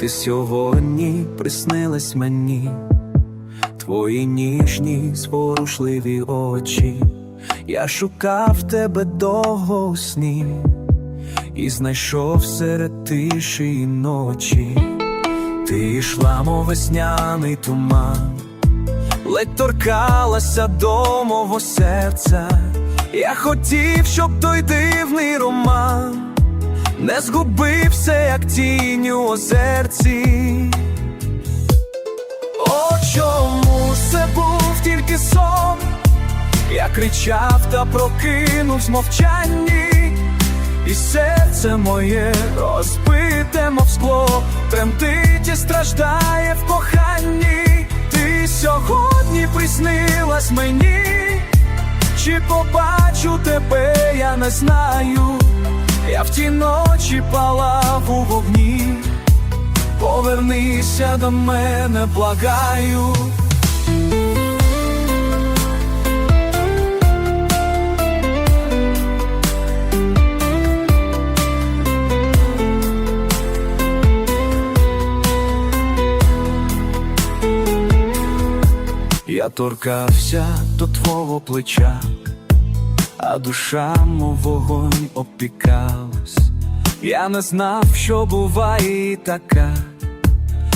Ти сьогодні приснилась мені, твої ніжні, зворушливі очі. Я шукав тебе довго у сні і знайшов серед тиші і ночі. Ти йшла, мов весняний туман, ледь торкалася до мого серця. Я хотів, щоб той дивний роман не згубився, як тінь у озерці. О, чому це був тільки сон? Я кричав та прокинув з мовчанні, і серце моє розбите, мов скло, тремтить і страждає в коханні. Ти сьогодні приснилась мені, чи побачу тебе, я не знаю. Я в ті ночі палав у вогні, повернися до мене, благаю. Я торкався до твого плеча, а душа, мов вогонь опікалась. Я не знав, що буває і така,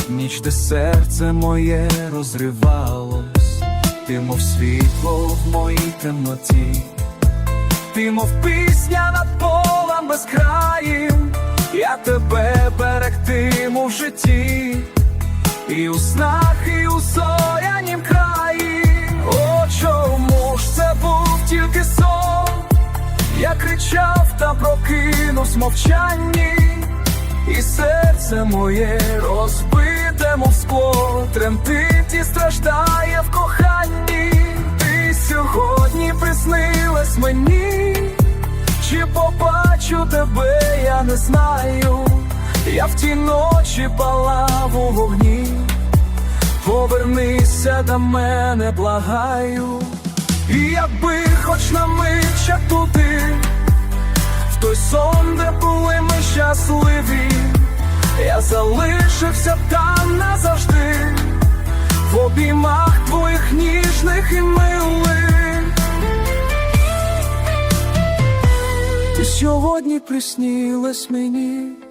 ніч, де серце моє розривалось, ти, мов світло в моїй темноті, ти, мов пісня над полем безкраїм, я тебе берегтиму в житті. І у снах, і у зорянім Я кричав та прокинув з мовчанні, і серце моє розбите, мов скло, тремтить і страждає в коханні. Ти сьогодні приснилась мені, чи побачу тебе, я не знаю. Я в ті ночі палав у вогні, повернися до мене, благаю, і якби хоч на мить туди, в той сон, де були ми щасливі, я залишився там назавжди, в обіймах твоїх ніжних і милих. Ти сьогодні приснілась мені.